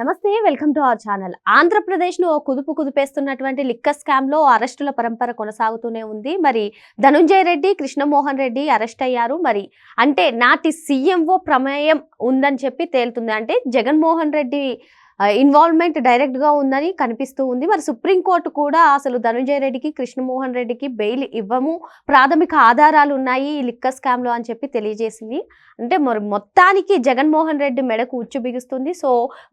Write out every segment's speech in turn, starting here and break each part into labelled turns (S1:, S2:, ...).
S1: నమస్తే welcome to our channel. ఆంధ్రప్రదేశ్ను కుదుపు కుదిపేస్తున్నటువంటి liquor స్కామ్లో అరెస్టుల పరంపర కొనసాగుతూనే ఉంది. మరి ధనుంజయ రెడ్డి కృష్ణమోహన్ రెడ్డి అరెస్ట్ అయ్యారు. మరి అంటే నాటి సీఎంఓ ప్రమేయం ఉందని చెప్పి తేలుతుంది. అంటే జగన్మోహన్ రెడ్డి ఇన్వాల్వ్మెంట్ డైరెక్ట్గా ఉందని కనిపిస్తూ ఉంది. మరి సుప్రీంకోర్టు కూడా అసలు ధనుంజయ రెడ్డికి కృష్ణమోహన్ రెడ్డికి బెయిల్ ఇవ్వము. ప్రాథమిక ఆధారాలు ఉన్నాయి ఈ లిక్కర్ స్కామ్లో అని చెప్పి తెలియజేసింది. అంటే మరి మొత్తానికి జగన్మోహన్ రెడ్డి మెడకు ఉచ్చు బిగుస్తుంది సో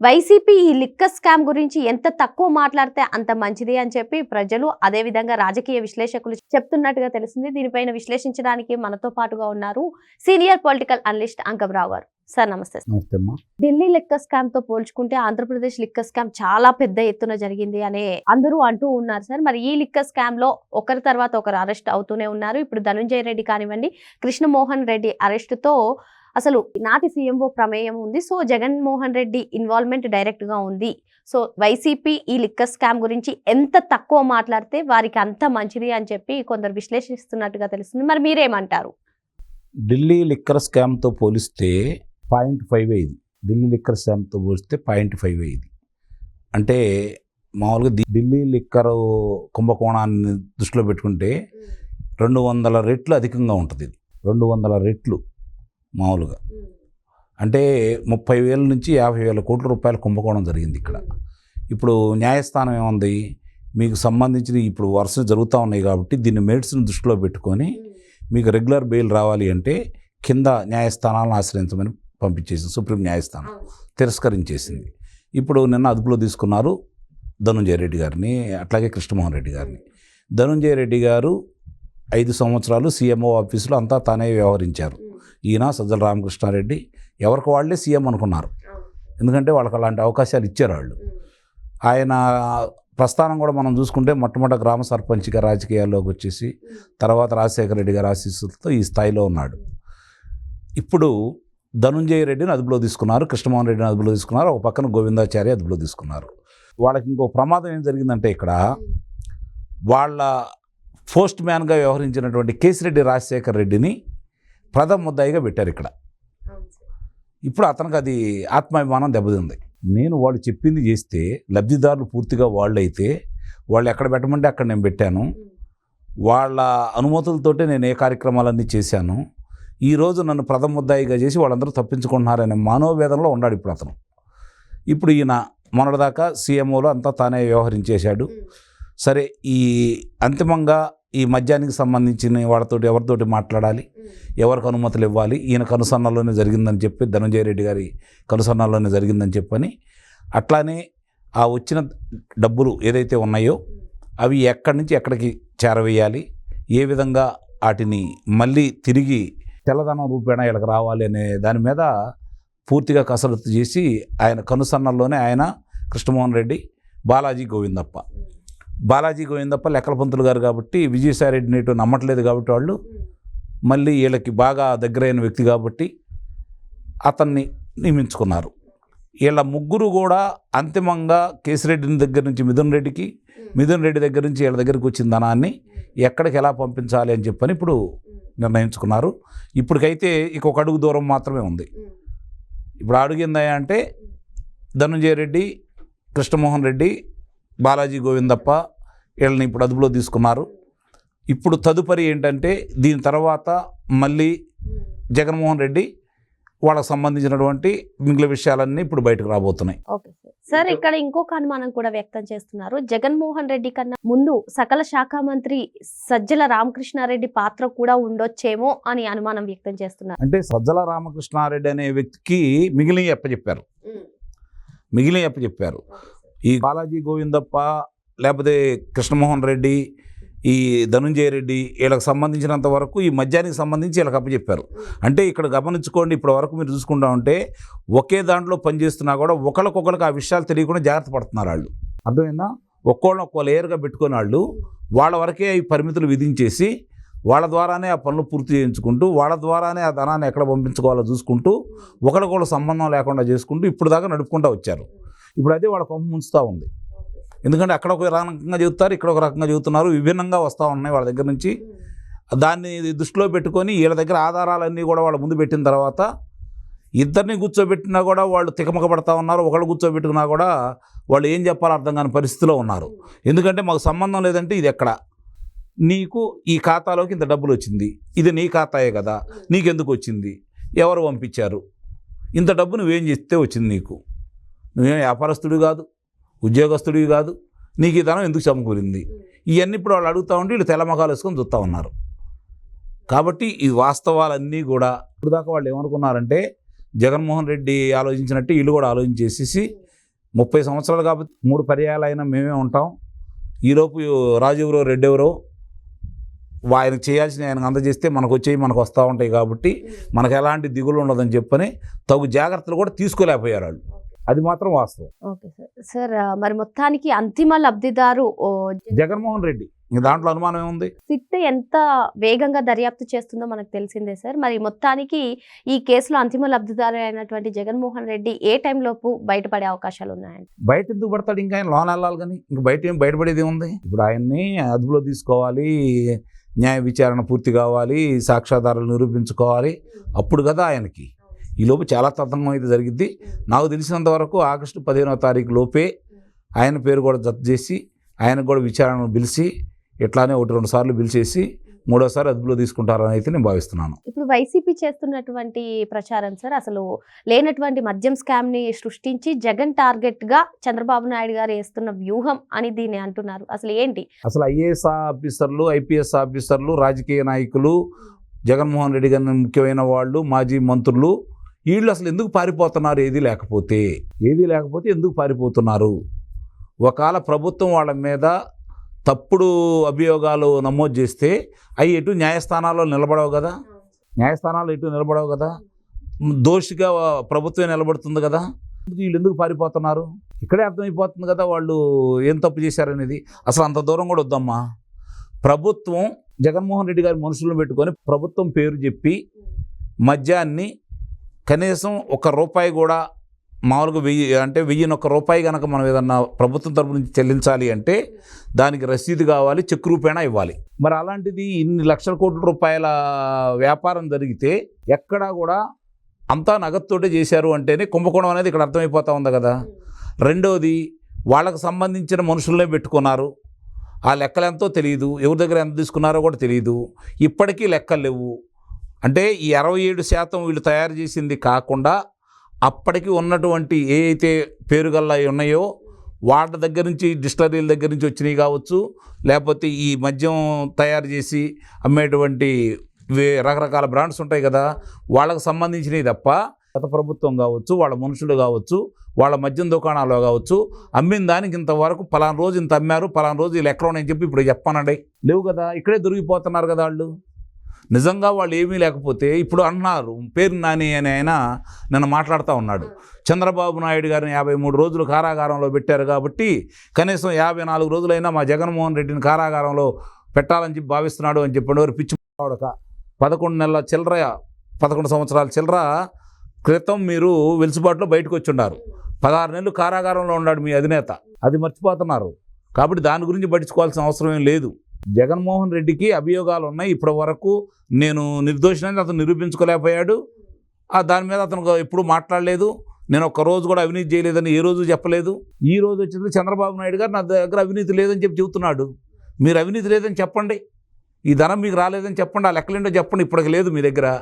S1: వైసీపీ ఈ లిక్క స్కామ్ గురించి ఎంత తక్కువ మాట్లాడితే అంత మంచిది అని చెప్పి ప్రజలు అదేవిధంగా రాజకీయ విశ్లేషకులు చెప్తున్నట్టుగా తెలిసింది దీనిపైన విశ్లేషించడానికి మనతో పాటుగా ఉన్నారు సీనియర్ పొలిటికల్ అనలిస్ట్ అంకబ్రావు గారు. సార్ నమస్తే ఢిల్లీ లిక్కర్ స్కామ్తో పోల్చుకుంటే ఆంధ్రప్రదేశ్ లిక్కర్ స్కామ్ చాలా పెద్ద ఎత్తున జరిగింది అనే అందరూ అంటూ ఉన్నారు సార్. మరి ఈ లిక్కర్ స్కామ్లో ఒకరి తర్వాత ఒకరు అరెస్ట్ అవుతూనే ఉన్నారు. ఇప్పుడు ధనుంజయ రెడ్డి కానివ్వండి కృష్ణమోహన్ రెడ్డి అరెస్ట్తో అసలు నాటి సీఎంఓ ప్రమేయం ఉంది. సో జగన్మోహన్ రెడ్డి ఇన్వాల్వ్మెంట్ డైరెక్ట్గా ఉంది. సో వైసీపీ ఈ లిక్కర్ స్కామ్ గురించి ఎంత తక్కువ మాట్లాడితే వారికి అంత మంచిది అని చెప్పి కొందరు విశ్లేషిస్తున్నట్టుగా తెలుస్తుంది. మరి మీరేమంటారు?
S2: ఢిల్లీ లిక్కర్ స్కామ్తో పోలిస్తే పాయింట్ ఫైవ్ ఇది ఢిల్లీ లిక్కర్ స్కామ్తో పోలిస్తే పాయింట్ ఫైవ్ ఇది అంటే మామూలుగా ఢిల్లీ లిక్కర్ కుంభకోణాన్ని దృష్టిలో పెట్టుకుంటే రెండు వందల రెట్లు అధికంగా ఉంటుంది ఇది. రెండు వందల రెట్లు మామూలుగా. అంటే ముప్పై వేల నుంచి యాభై వేల కోట్ల రూపాయల కుంభకోణం జరిగింది ఇక్కడ. ఇప్పుడు న్యాయస్థానం ఏముంది? మీకు సంబంధించిన ఇప్పుడు వరుస జరుగుతూ ఉన్నాయి కాబట్టి దీన్ని మెరిట్స్ని దృష్టిలో పెట్టుకొని మీకు రెగ్యులర్ బెయిల్ రావాలి అంటే కింద న్యాయస్థానాలను ఆశ్రయించమని పంపించేసింది సుప్రీం న్యాయస్థానం తిరస్కరించేసింది. ఇప్పుడు నిన్న అదుపులో తీసుకున్నారు ధనుంజయ రెడ్డి గారిని అట్లాగే కృష్ణమోహన్ రెడ్డి గారిని. ధనుంజయ రెడ్డి గారు ఐదు సంవత్సరాలు సీఎంఓ ఆఫీసులో అంతా తానే వ్యవహరించారు. ఈయన సజ్జల రామకృష్ణారెడ్డి ఎవరికి వాళ్ళే సీఎం అనుకున్నారు. ఎందుకంటే వాళ్ళకి అలాంటి అవకాశాలు ఇచ్చారు వాళ్ళు. ఆయన ప్రస్థానం కూడా మనం చూసుకుంటే మొట్టమొదటి గ్రామ సర్పంచ్గా రాజకీయాల్లోకి వచ్చేసి తర్వాత రాజశేఖర రెడ్డి గారి ఆశీస్సులతో ఈ స్థాయిలో ఉన్నాడు. ఇప్పుడు ధనుంజయ రెడ్డిని అదుపులో తీసుకున్నారు కృష్ణమోహన్ రెడ్డిని అదుపులో తీసుకున్నారు ఒక పక్కన గోవిందాచార్య అదుపులో తీసుకున్నారు. వాళ్ళకి ఇంకో ప్రమాదం ఏం జరిగిందంటే ఇక్కడ వాళ్ళ పోస్ట్ మ్యాన్గా వ్యవహరించినటువంటి కేసిరెడ్డి రాజశేఖర్ రెడ్డిని ప్రథమ ముద్దాయిగా పెట్టారు ఇక్కడ. ఇప్పుడు అతనికి అది ఆత్మాభిమానం దెబ్బతింది. నేను వాళ్ళు చెప్పింది చేస్తే లబ్ధిదారులు పూర్తిగా వాళ్ళు అయితే వాళ్ళు ఎక్కడ పెట్టమంటే అక్కడ నేను పెట్టాను. వాళ్ళ అనుమతులతోటే నేను ఏ కార్యక్రమాలన్నీ చేశాను. ఈరోజు నన్ను ప్రథమ ముద్దాయిగా చేసి వాళ్ళందరూ తప్పించుకుంటున్నారనే మనోవేదనలో ఉన్నాడు ఇప్పుడు అతను. ఇప్పుడు ఈయన మొన్నటిదాకా సీఎంఓలో అంతా తానే వ్యవహరించేశాడు. సరే ఈ అంతిమంగా ఈ మద్యానికి సంబంధించిన వాళ్ళతోటి ఎవరితోటి మాట్లాడాలి? ఎవరికి అనుమతులు ఇవ్వాలి? ఈయన కనుసన్నల్లోనే జరిగిందని చెప్పి ధనంజయ రెడ్డి గారి కనుసన్నల్లోనే జరిగిందని చెప్పని అట్లానే ఆ వచ్చిన డబ్బులు ఏదైతే ఉన్నాయో అవి ఎక్కడి నుంచి ఎక్కడికి చేరవేయాలి? ఏ విధంగా వాటిని మళ్ళీ తిరిగి తెల్లదనం రూపేణ వీళ్ళకి రావాలి అనే దాని మీద పూర్తిగా కసరత్తు చేసి ఆయన కనుసన్నల్లోనే ఆయన కృష్ణమోహన్ రెడ్డి బాలాజీ గోవిందప్ప. బాలాజీ గోవిందప్ప లెక్కల పంతులు గారు కాబట్టి విజయసాయి రెడ్డిని ఇటు నమ్మట్లేదు కాబట్టి వాళ్ళు మళ్ళీ వీళ్ళకి బాగా దగ్గరైన వ్యక్తి కాబట్టి అతన్ని నియమించుకున్నారు. వీళ్ళ ముగ్గురు కూడా అంతిమంగా కేసిరెడ్డిని దగ్గర నుంచి మిథున్ రెడ్డికి మిథున్ రెడ్డి దగ్గర నుంచి వీళ్ళ దగ్గరికి వచ్చిన ధనాన్ని ఎక్కడికి ఎలా పంపించాలి అని చెప్పని ఇప్పుడు నిర్ణయించుకున్నారు. ఇప్పటికైతే ఇక ఒక అడుగు దూరం మాత్రమే ఉంది. ఇప్పుడు అడుగిందా అంటే ధనుంజయ రెడ్డి కృష్ణమోహన్ రెడ్డి బాలాజీ గోవిందప్ప వీళ్ళని ఇప్పుడు అదుపులో తీసుకున్నారు. ఇప్పుడు తదుపరి ఏంటంటే దీని తర్వాత మళ్ళీ జగన్మోహన్ రెడ్డి వాళ్ళకి సంబంధించినటువంటి మిగిలిన విషయాలన్నీ ఇప్పుడు బయటకు రాబోతున్నాయి.
S1: ఓకే సార్ ఇక్కడ ఇంకొక అనుమానం కూడా వ్యక్తం చేస్తున్నారు. జగన్మోహన్ రెడ్డి కన్నా ముందు సకల శాఖ మంత్రి సజ్జల రామకృష్ణారెడ్డి పాత్ర కూడా ఉండొచ్చేమో అని అనుమానం వ్యక్తం చేస్తున్నారు.
S2: అంటే సజ్జల రామకృష్ణారెడ్డి అనే వ్యక్తికి మిగిలిన చెప్పారు మిగిలిన చెప్పారు ఈ బాలాజీ గోవిందప్ప లేకపోతే కృష్ణమోహన్ రెడ్డి ఈ ధనుంజయ రెడ్డి వీళ్ళకి సంబంధించినంత వరకు ఈ మద్యానికి సంబంధించి వీళ్ళకి అప్పచెప్పారు. అంటే ఇక్కడ గమనించుకోండి ఇప్పటి వరకు మీరు చూసుకుంటా ఉంటే ఒకే దాంట్లో పనిచేస్తున్నా కూడా ఒకరికొకరికి ఆ విషయాలు తెలియకుండా జాగ్రత్త పడుతున్నారు వాళ్ళు. అర్థమైందా? ఒక్కోళ్ళని ఒక్కో లేయర్గా పెట్టుకుని వాళ్ళు వాళ్ళ వరకే ఈ పరిమితులు విధించేసి వాళ్ళ ద్వారానే ఆ పనులు పూర్తి చేయించుకుంటూ వాళ్ళ ద్వారానే ఆ ధనాన్ని ఎక్కడ పంపించుకోవాలో చూసుకుంటూ ఒకరికొకరు సంబంధం లేకుండా చేసుకుంటూ ఇప్పుడు దాకా నడుపుకుంటూ వచ్చారు. ఇప్పుడు అదే వాళ్ళ కొమ్మ ముంచుతూ ఉంది. ఎందుకంటే అక్కడ ఒక రకంగా చెబుతారు ఇక్కడ ఒక రకంగా చెబుతున్నారు విభిన్నంగా వస్తూ ఉన్నాయి వాళ్ళ దగ్గర నుంచి. దాన్ని దృష్టిలో పెట్టుకొని వీళ్ళ దగ్గర ఆధారాలన్నీ కూడా వాళ్ళ ముందు పెట్టిన తర్వాత ఇద్దరిని కూర్చోబెట్టినా కూడా వాళ్ళు తికమక పడతా ఉన్నారు ఒకళ్ళు కూర్చోబెట్టుకున్నా కూడా వాళ్ళు ఏం చెప్పాలో అర్థం కాని పరిస్థితిలో ఉన్నారు. ఎందుకంటే మాకు సంబంధం లేదంటే ఇది ఎక్కడ? నీకు ఈ ఖాతాలోకి ఇంత డబ్బులు వచ్చింది ఇది నీ ఖాతాయే కదా నీకెందుకు వచ్చింది ఎవరు పంపించారు? ఇంత డబ్బు నువ్వేం చేస్తే వచ్చింది నీకు? నువ్వేం వ్యాపారస్తుడు కాదు. ఉద్యోగస్తుడివి కాదు నీకు ఈ ధనం ఎందుకు సమకూరింది? ఇవన్నీ ఇప్పుడు వాళ్ళు అడుగుతూ ఉంటే వీళ్ళు తెల్లమకాలు వేసుకొని చూస్తూ ఉన్నారు. కాబట్టి ఈ వాస్తవాలన్నీ కూడా ఇప్పుడు దాకా వాళ్ళు ఏమనుకున్నారంటే జగన్మోహన్ రెడ్డి ఆలోచించినట్టు వీళ్ళు కూడా ఆలోచించేసేసి ముప్పై సంవత్సరాలు కాబట్టి మూడు పర్యాలైనా మేమే ఉంటాం. ఈలోపు రాజీవరావు రెడ్డి ఎవరో ఆయనకు చేయాల్సిన ఆయనకు అందజేస్తే మనకు వచ్చేవి మనకు వస్తూ ఉంటాయి కాబట్టి మనకు ఎలాంటి దిగులు ఉండదని చెప్పని తగు జాగ్రత్తలు కూడా తీసుకోలేకపోయారు వాళ్ళు. అది మాత్రం వాస్తవం.
S1: Okay sir. సార్ మరి మొత్తానికి అంతిమ లబ్ధిదారు
S2: జగన్మోహన్ రెడ్డి. ఇంక దాంట్లో అనుమానం ఏముంది?
S1: సిట్ ఎంత వేగంగా దర్యాప్తు చేస్తుందో మనకు తెలిసిందే సార్. మరి మొత్తానికి ఈ కేసులో అంతిమ లబ్ధిదారు అయినటువంటి జగన్మోహన్ రెడ్డి ఏ టైంలోపు బయటపడే అవకాశాలు ఉన్నాయండి?
S2: బయట ఎందుకు పడతాడు? ఇంకా ఆయన లోన్ వెళ్ళాలి కానీ ఇంక బయట ఏం బయటపడేది ఉంది ఇప్పుడు ఆయన్ని అదుపులో తీసుకోవాలి న్యాయ విచారణ పూర్తి కావాలి సాక్ష్యాధారాలు నిరూపించుకోవాలి. అప్పుడు కదా ఆయనకి. ఈ లోపు చాలా తతంగం అయితే జరిగింది నాకు తెలిసినంత వరకు ఆగస్టు పదిహేనవ తారీఖు లోపే ఆయన పేరు కూడా జత చేసి ఆయనకు కూడా విచారణ పిలిచి ఇట్లానే ఒకటి రెండు సార్లు పిలిచేసి మూడోసారి అదుపులో తీసుకుంటారని అయితే నేను భావిస్తున్నాను.
S1: ఇప్పుడు వైసీపీ చేస్తున్నటువంటి ప్రచారం సార్ అసలు లేనటువంటి మద్యం స్కామ్ని సృష్టించి జగన్ టార్గెట్గా చంద్రబాబు నాయుడు గారు వేస్తున్న వ్యూహం అని దీన్ని అంటున్నారు. అసలు ఏంటి?
S2: అసలు ఐఏఎస్ ఆఫీసర్లు ఐపీఎస్ ఆఫీసర్లు రాజకీయ నాయకులు జగన్మోహన్ రెడ్డి గారి ముఖ్యమైన వాళ్ళు మాజీ మంత్రులు వీళ్ళు అసలు ఎందుకు పారిపోతున్నారు? ఏది లేకపోతే ఏది లేకపోతే ఎందుకు పారిపోతున్నారు? ఒకవేళ ప్రభుత్వం వాళ్ళ మీద తప్పుడు అభియోగాలు నమోదు చేస్తే అవి ఎటు న్యాయస్థానాల్లో నిలబడవు కదా? న్యాయస్థానాలు ఎటు నిలబడవు కదా? దోషిగా ప్రభుత్వమే నిలబడుతుంది కదా? వీళ్ళు ఎందుకు పారిపోతున్నారు? ఇక్కడే అర్థమైపోతుంది కదా వాళ్ళు ఏం తప్పు చేశారనేది. అసలు అంత దూరం కూడా వద్దమ్మా. ప్రభుత్వం జగన్మోహన్ రెడ్డి గారి మనుషులను పెట్టుకొని ప్రభుత్వం పేరు చెప్పి మద్యాన్ని కనీసం ఒక రూపాయి కూడా మామూలుగా వెయ్యి అంటే వెయ్యినొక్క రూపాయి కనుక మనం ఏదన్నా ప్రభుత్వం తరపు నుంచి చెల్లించాలి అంటే దానికి రసీదు కావాలి చెక్ రూపేణా ఇవ్వాలి. మరి అలాంటిది ఇన్ని లక్షల కోట్ల రూపాయల వ్యాపారం జరిగితే ఎక్కడా కూడా అంతా నగదుతోటే చేశారు అంటేనే కుంభకోణం అనేది ఇక్కడ అర్థమైపోతా ఉంది కదా. రెండోది వాళ్ళకు సంబంధించిన మనుషులనే పెట్టుకున్నారు. ఆ లెక్కలు ఎంతో తెలియదు ఎవరి దగ్గర ఎంత తీసుకున్నారో కూడా తెలియదు ఇప్పటికీ లెక్కలు లేవు. అంటే ఈ అరవై ఏడు శాతం వీళ్ళు తయారు చేసింది కాకుండా అప్పటికి ఉన్నటువంటి ఏ అయితే పేరుగల్లా ఉన్నాయో వాళ్ళ దగ్గర నుంచి డిస్టరీల దగ్గర నుంచి వచ్చినవి కావచ్చు లేకపోతే ఈ మద్యం తయారు చేసి అమ్మేటువంటి వే- రకరకాల బ్రాండ్స్ ఉంటాయి కదా వాళ్ళకు సంబంధించినవి తప్ప గత ప్రభుత్వం కావచ్చు వాళ్ళ మనుషులు కావచ్చు వాళ్ళ మద్యం దుకాణాలు కావచ్చు అమ్మిన దానికి ఇంతవరకు పలానా రోజు ఇంత అమ్మారు పలానా రోజు వీళ్ళు ఎక్కడ ఉన్నాయని చెప్పి ఇప్పుడు చెప్పానండి. లేవు కదా ఇక్కడే దొరికిపోతున్నారు కదా వాళ్ళు. నిజంగా వాళ్ళు ఏమీ లేకపోతే ఇప్పుడు అన్నారు పేరు నాని అని ఆయన నన్ను మాట్లాడుతూ ఉన్నాడు. చంద్రబాబు నాయుడు గారిని యాభై మూడు రోజులు కారాగారంలో పెట్టారు కాబట్టి కనీసం యాభై నాలుగు రోజులైనా మా జగన్మోహన్ రెడ్డిని కారాగారంలో పెట్టాలని చెప్పి భావిస్తున్నాడు అని చెప్పిన వారు పిచ్చి పదకొండు నెలల చిల్లర పదకొండు సంవత్సరాల చిల్లర క్రితం మీరు వెలుసుబాటులో బయటకు వచ్చి ఉన్నారు పదహారు నెలలు కారాగారంలో ఉన్నాడు మీ అధినేత. అది మర్చిపోతున్నారు. కాబట్టి దాని గురించి పట్టించుకోవాల్సిన అవసరం ఏం లేదు. జగన్మోహన్ రెడ్డికి అభియోగాలు ఉన్నాయి ఇప్పటి వరకు నేను నిర్దోషినని అతను నిరూపించుకోలేకపోయాడు. ఆ దాని మీద అతను ఎప్పుడు మాట్లాడలేదు. నేను ఒక్క రోజు కూడా అవినీతి చేయలేదని ఏ రోజు చెప్పలేదు. ఈ రోజు వచ్చింది చంద్రబాబు నాయుడు గారు నా దగ్గర అవినీతి లేదని చెప్పి చెబుతున్నాడు. మీరు అవినీతి లేదని చెప్పండి. ఈ ధనం మీకు రాలేదని చెప్పండి. ఆ లెక్కలేంటో చెప్పండి. ఇప్పటికి లేదు మీ దగ్గర.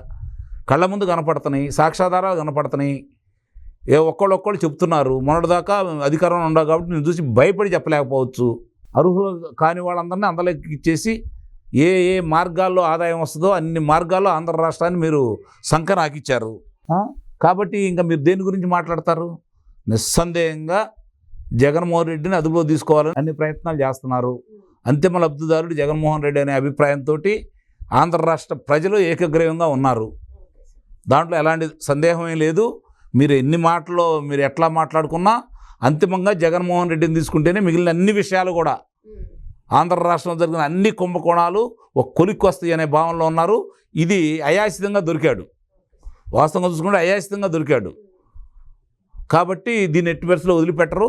S2: కళ్ళ ముందు కనపడుతున్నాయి. సాక్ష్యాధారాలు కనపడుతున్నాయి. ఏ ఒక్కళ్ళు ఒక్కళ్ళు చెప్తున్నారు. మొన్నటిదాకా అధికారంలో ఉండవు కాబట్టి నేను చూసి భయపడి చెప్పలేకపోవచ్చు. అర్హులు కాని వాళ్ళందరినీ అందరికి ఇచ్చేసి ఏ ఏ మార్గాల్లో ఆదాయం వస్తుందో అన్ని మార్గాల్లో ఆంధ్ర రాష్ట్రాన్ని మీరు సంఖ నాకిచ్చారు కాబట్టి ఇంకా మీరు దేని గురించి మాట్లాడతారు? నిస్సందేహంగా జగన్మోహన్ రెడ్డిని అదుపులో తీసుకోవాలని అన్ని ప్రయత్నాలు చేస్తున్నారు. అంతిమ లబ్ధిదారుడు జగన్మోహన్ రెడ్డి అనే అభిప్రాయంతో ఆంధ్ర రాష్ట్ర ప్రజలు ఏకగ్రీవంగా ఉన్నారు. దాంట్లో ఎలాంటి సందేహమే లేదు. మీరు ఎన్ని మాటలు మీరు ఎట్లా మాట్లాడుకున్నా అంతిమంగా జగన్మోహన్ రెడ్డిని తీసుకుంటేనే మిగిలిన అన్ని విషయాలు కూడా. ఆంధ్ర రాష్ట్రంలో జరిగిన అన్ని కుంభకోణాలు ఒక కొలిక్కి వస్తాయి అనే భావనలో ఉన్నారు. ఇది అయాచితంగా దొరికాడు. వాస్తవంగా చూసుకుంటే అయాచితంగా దొరికాడు. కాబట్టి దీన్ని ఎట్టి పరిస్థితిలో వదిలిపెట్టరు.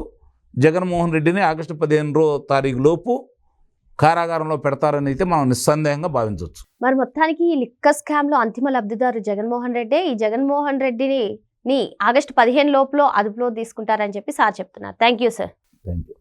S2: జగన్మోహన్ రెడ్డిని ఆగస్టు పదిహేను రో తారీఖు లోపు కారాగారంలో పెడతారని అయితే మనం నిస్సందేహంగా భావించవచ్చు.
S1: మరి మొత్తానికి ఈ లిక్క స్కామ్లో అంతిమ లబ్ధిదారు జగన్మోహన్ రెడ్డి. ఈ జగన్మోహన్ రెడ్డిని ని ఆగస్టు పదిహేను లోపల అదుపులో తీసుకుంటారని చెప్పి సార్ చెప్తున్నారు. Thank you sir.
S2: Thank you